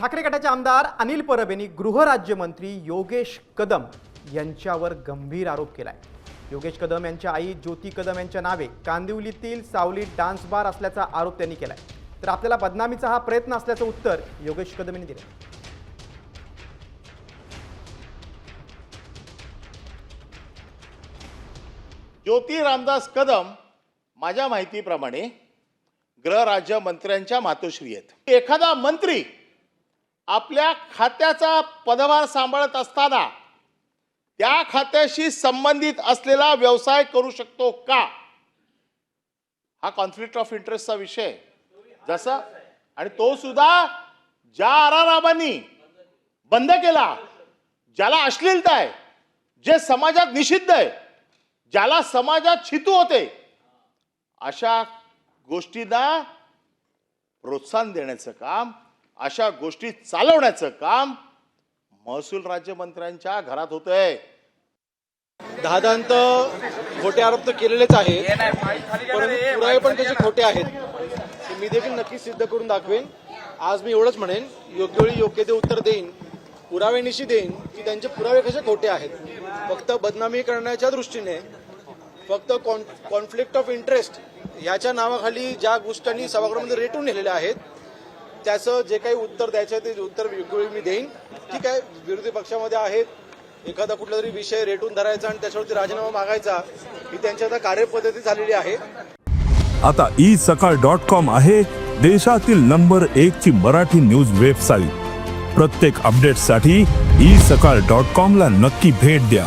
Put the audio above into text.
ठाकरे गटाचे आमदार अनिल परब यांनी गृहराज्यमंत्री योगेश कदम यांच्यावर गंभीर आरोप केला आहे योगेश कदम यांच्या आई ज्योती कदम यांच्या नावे कांदिवलीतील सावली डान्स बार असल्याचा आरोप त्यांनी केला आहे तर आपल्याला बदनामीचा हा प्रयत्न असल्याचं उत्तर योगेश कदम यांनी दिलं ज्योती रामदास कदम माझ्या माहितीप्रमाणे गृहराज्यमंत्र्यांच्या मातोश्री आहेत. एखादा मंत्री आपल्या खात्याचा पदभार सांभाळत असताना त्या खात्याशी संबंधित असलेला व्यवसाय करू शकतो का? हा कॉन्फ्लिक्ट ऑफ इंटरेस्टचा विषय जसं जसा आणि तो सुद्धा ज्या आरारामांनी बंद केला ज्याला अश्लीलता आहे जे समाजात निषिद्ध आहे ज्याला समाजात छितू होते अशा गोष्टींना प्रोत्साहन देण्याचं काम अशा गोष्टी चालवण्याचं काम महसूल राज्यमंत्र्यांच्या घरात होतंय. दहादांत खोटे आरोप तर केलेलेच आहेत परंतु पुरावे पण त्याचे खोटे आहेत. ते मी देखील नक्की सिद्ध करून दाखवेन. आज मी एवढंच म्हणेन योग्य वेळी योग्य ते उत्तर देईन पुरावेनिशी देईन की त्यांचे पुरावे कसे खोटे आहेत. फक्त बदनामी करण्याच्या दृष्टीने फक्त कॉन्फ्लिक्ट ऑफ इंटरेस्ट याच्या नावाखाली ज्या गोष्टींनी सभागृहामध्ये रेटून नेलेल्या आहेत त्याचं जे काही उत्तर द्यायचं आहे ते उत्तर वेगवेगळी मी देईन. ठीक आहे विरोधी पक्षामध्ये आहेत. एखादा कुठला तरी विषय रेटून धरायचा आणि त्याच्यावरती राजीनामा मागायचा ही त्यांची आता कार्यपद्धती झालेली आहे. आता ई सकाळ डॉट कॉम आहे देशातील नंबर एक ची मराठी न्यूज वेबसाईट. प्रत्येक अपडेटसाठी ई सकाळ डॉट कॉम ला नक्की भेट द्या.